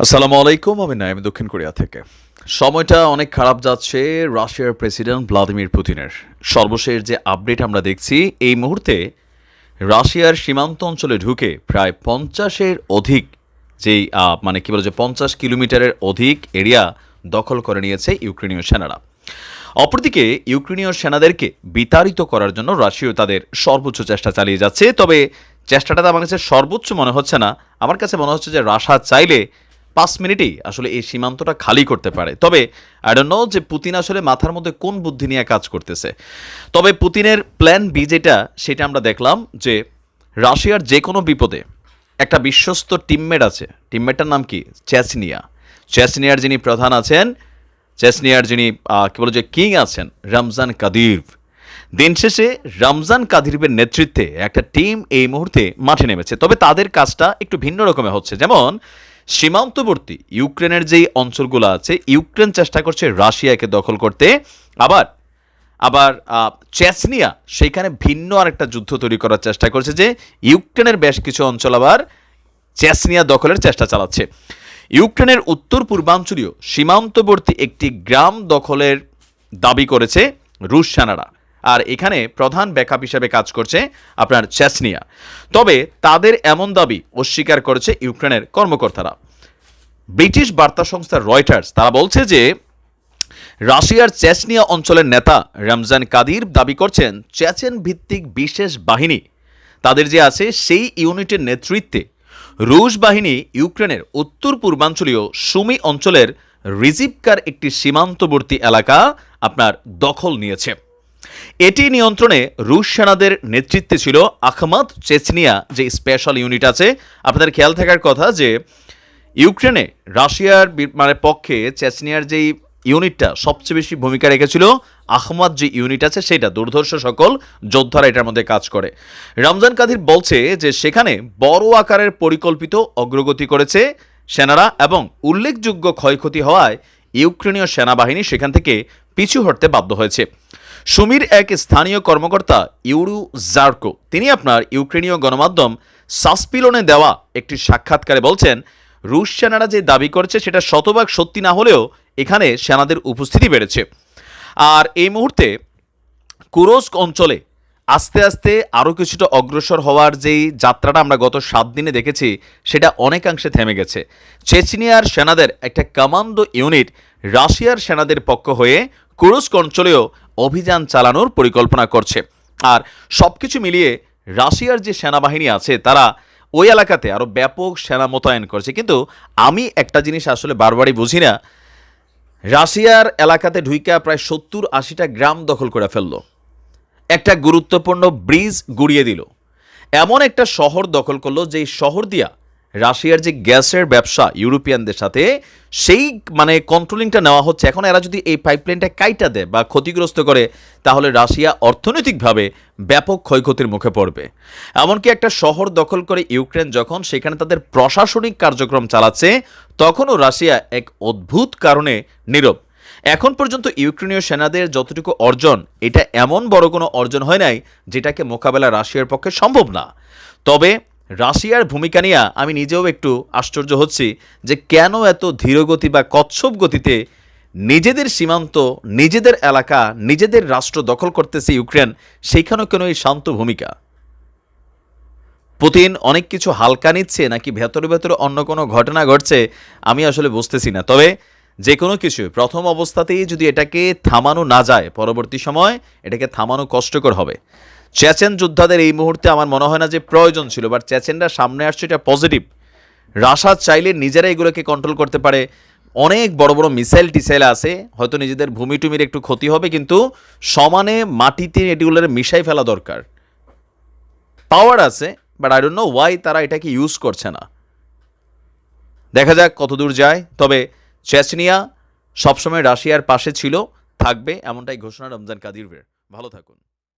আসসালামু আলাইকুম, আমি নাইম দক্ষিণ কোরিয়া থেকে। সময়টা অনেক খারাপ যাচ্ছে রাশিয়ার প্রেসিডেন্ট ভ্লাদিমির পুতিনের। সর্বশেষ যে আপডেট আমরা দেখছি, এই মুহূর্তে রাশিয়ার সীমান্ত অঞ্চলে ঢুকে প্রায় পঞ্চাশের অধিক যেই মানে কী বলে যে পঞ্চাশ কিলোমিটারের অধিক এরিয়া দখল করে নিয়েছে ইউক্রেনীয় সেনারা। অপরদিকে ইউক্রেনীয় সেনাদেরকে বিতাড়িত করার জন্য রাশিয়া তাদের সর্বোচ্চ চেষ্টা চালিয়ে যাচ্ছে, তবে চেষ্টাটা আমার কাছে সর্বোচ্চ মনে হচ্ছে না। আমার কাছে মনে হচ্ছে যে রাশা চাইলে পাঁচ মিনিটেই আসলে এই সীমান্তটা খালি করতে পারে। তবে আই ডোন্ট নো যে পুতিন আসলে মাথার মধ্যে কোন বুদ্ধি নিয়ে কাজ করতেছে। তবে পুতিনের প্ল্যান বি যেটা, সেটা আমরা দেখলাম যে রাশিয়ার যে কোনো বিপদে একটা বিশ্বস্ত টিমমেট আছে। টিমমেটটার নাম কি? চ্যাসনিয়া চ্যাসনিয়ার যিনি প্রধান আছেন চেসনিয়ার যিনি কি বলে যে কিং আছেন রমজান কাদির দিন শেষে রমজান কাদিরবের নেতৃত্বে একটা টিম এই মুহূর্তে মাঠে নেমেছে। তবে তাদের কাজটা একটু ভিন্ন রকমের হচ্ছে। যেমন সীমান্তবর্তী ইউক্রেনের যেই অঞ্চলগুলো আছে ইউক্রেন চেষ্টা করছে রাশিয়াকে দখল করতে। আবার আবার আহ, চেচনিয়া সেইখানে ভিন্ন আরেকটা যুদ্ধ তৈরি করার চেষ্টা করছে যে ইউক্রেনের বেশ কিছু অঞ্চল আবার চেচনিয়া দখলের চেষ্টা চালাচ্ছে। ইউক্রেনের উত্তর পূর্বাঞ্চলীয় সীমান্তবর্তী একটি গ্রাম দখলের দাবি করেছে রুশ সেনারা। আর এখানে প্রধান ব্যাকআপ হিসেবে কাজ করছে আপনার চেচনিয়া তবে তাদের এমন দাবি অস্বীকার করেছে ইউক্রেনের কর্মকর্তারা। ব্রিটিশ বার্তা সংস্থা রয়টার্স, তারা বলছে যে রাশিয়ার চেচনিয়া অঞ্চলের নেতা রমজান কাদির দাবি করছেন চেচেন ভিত্তিক বিশেষ বাহিনী তাদের যে আছে সেই ইউনিটের নেতৃত্বে রুশ বাহিনী ইউক্রেনের উত্তর পূর্বাঞ্চলীয় সুমি অঞ্চলের রিজিপকার একটি সীমান্তবর্তী এলাকা আপনার দখল নিয়েছে। এটি নিয়ন্ত্রণে রুশ সেনাদের নেতৃত্বে ছিল আহমদ চেচনিয়া, যে স্পেশাল ইউনিট আছে। আপনাদের খেয়াল থাকার কথা যে, ইউক্রেনে রাশিয়ার মানে পক্ষে চেচনিয়ার যেই ইউনিটটা সবচেয়ে বেশি ভূমিকা রেখেছিল আহমদ যে ইউনিট আছে সেটা, দুর্ধর্ষ সকল যোদ্ধারা এটার মধ্যে কাজ করে। রমজান কাদির বলছে যে, সেখানে বড় আকারের পরিকল্পিত অগ্রগতি করেছে সেনারা এবং উল্লেখযোগ্য ক্ষয়ক্ষতি হওয়ায় ইউক্রেনীয় সেনাবাহিনী সেখান থেকে পিছু হটতে বাধ্য হয়েছে। সুমির এক স্থানীয় কর্মকর্তা, ইউরু জার্কো। তিনি আপনার ইউক্রেনীয় গণমাধ্যম সাসপিলনে দেওয়া একটি সাক্ষাৎকারে বলছেন, রুশ সেনারা যে দাবি করছে সেটা শতভাগ সত্যি না হলেও এখানে সেনাদের উপস্থিতি বেড়েছে। আর এই মুহূর্তে কুরস্ক অঞ্চলে আস্তে আস্তে আরও কিছুটা অগ্রসর হওয়ার যেই যাত্রাটা আমরা গত সাত দিনে দেখেছি, সেটা অনেকাংশে থেমে গেছে। চেচনিয়ার সেনাদের একটা কমান্ডো ইউনিট রাশিয়ার সেনাদের পক্ষ হয়ে কুরস্ক অঞ্চলেও অভিযান চালানোর পরিকল্পনা করছে। আর সব কিছু মিলিয়ে রাশিয়ার যে সেনাবাহিনী আছে, তারা ওই এলাকাতে আরও ব্যাপক সেনা মোতায়েন করছে। কিন্তু আমি একটা জিনিস আসলে বারবারই বুঝি না, রাশিয়ার এলাকাতে ঢুইকা প্রায় সত্তর আশিটা গ্রাম দখল করে ফেলল। একটা গুরুত্বপূর্ণ ব্রিজ গুড়িয়ে দিল। এমন একটা শহর দখল করল, যেই শহর দিয়া রাশিয়ার যে গ্যাসের ব্যবসা ইউরোপিয়ানদের সাথে, সেই মানে কন্ট্রোলিংটা নেওয়া হচ্ছে। এখন এরা যদি এই পাইপলাইনটা কাইটা দেয় বা ক্ষতিগ্রস্ত করে, তাহলে রাশিয়া অর্থনৈতিকভাবে ব্যাপক ক্ষয়ক্ষতির মুখে পড়বে। এমনকি একটা শহর দখল করে ইউক্রেন যখন সেখানে তাদের প্রশাসনিক কার্যক্রম চালাচ্ছে, তখনও রাশিয়া এক অদ্ভুত কারণে নীরব। এখন পর্যন্ত ইউক্রেনীয় সেনাদের যতটুকু অর্জন, এটা এমন বড় কোনো অর্জন হয় নাই, যেটাকে মোকাবেলা রাশিয়ার পক্ষে সম্ভব না। তবে রাশিয়ার ভূমিকা নিয়ে আমি নিজেও একটু আশ্চর্য হচ্ছি যে কেন এত ধীরগতি বা কচ্ছপ গতিতে নিজেদের সীমান্ত, নিজেদের এলাকা, নিজেদের রাষ্ট্র দখল করতেছে ইউক্রেন, সেইখানেও কেন এই শান্ত ভূমিকা? পুতিন অনেক কিছু হালকা নিচ্ছে নাকি ভেতরে ভেতরে অন্য কোনো ঘটনা ঘটছে আমি আসলে বুঝতেছি না। তবে যে কোনো কিছু প্রথম অবস্থাতেই যদি এটাকে থামানো না যায়, পরবর্তী সময় এটাকে থামানো কষ্টকর হবে। চেচেন যোদ্ধাদের এই মুহূর্তে আমার মনে হয় না যে প্রয়োজন ছিল বাট চেচেনরা সামনে আসছে, এটা পজিটিভ রাশা চাইলে নিজেরা এগুলোকে কন্ট্রোল করতে পারে। অনেক বড় বড় মিসাইল টিসাইল আছে, হয়তো নিজেদের ভূমি টুমির একটু ক্ষতি হবে, কিন্তু সমানে মাটিতে এগুলোর মিশাই ফেলা দরকার। পাওয়ার আছে but I don't know why তারা এটাকে ইউজ করছে না। দেখা যাক কতদূর যায়, তবে চেচনিয়া সবসময় রাশিয়ার পাশে ছিল, থাকবে, এমনটাই ঘোষণা রমজান কাদিরের ভালো থাকুন।